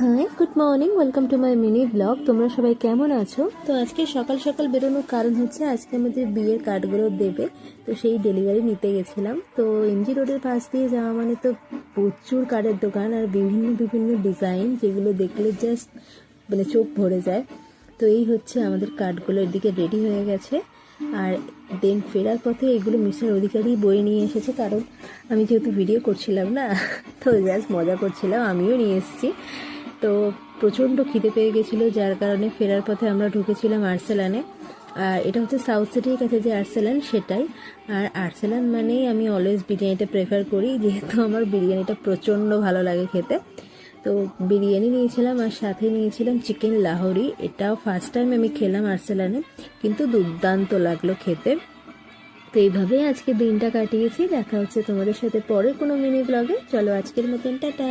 Hi good morning welcome to my mini blog তোমরা সবাই কেমন আছো? তো আজকে সকাল সকাল বেরোনোর কারণ হচ্ছে আজকে আমাদের বিয়ের কার্ডগুলো দেবে, তো সেই ডেলিভারি নিতে গেছিলাম। তো এমজি রোডের পাশ দিয়ে যাওয়া মানে তো প্রচুর কার্ডের দোকান আর বিভিন্ন বিভিন্ন ডিজাইন যেগুলো দেখলে জাস্ট মানে চোখ ভরে যায়। তো এই হচ্ছে আমাদের কার্ডগুলো এদিকে রেডি হয়ে গেছে। আর দেন ফেরার পথে এগুলো মিস্টার অধিকারী বয়ে নিয়ে এসেছে, কারণ আমি যেহেতু ভিডিও করছিলাম না, তো জাস্ট মজা করছিলাম, আমিও নিয়ে এসেছি। তো প্রচণ্ড খিদে পেয়ে গেছিল, যার কারণে ফেরার পথে আমরা ঢুকেছিলাম আর্সেলানে। আর এটা হচ্ছে সাউথ সিটির কাছে যে আর্সেলান, সেটাই। আর আর্সেলান মানেই আমি অলওয়েজ বিরিয়ানিটা প্রেফার করি, যেহেতু আমার বিরিয়ানিটা প্রচণ্ড ভালো লাগে খেতে। তো বিরিয়ানি নিয়েছিলাম আর সাথে নিয়েছিলাম চিকেন লাহোরি। এটাও ফার্স্ট টাইম আমি খেলাম আর্সেলানে, কিন্তু দুর্দান্ত লাগল খেতে। তো এইভাবেই আজকে দিনটা কাটিয়েছি। দেখা হচ্ছে তোমাদের সাথে পরে কোনো মিনি ব্লগে চলো আজকের মতন, টাটা!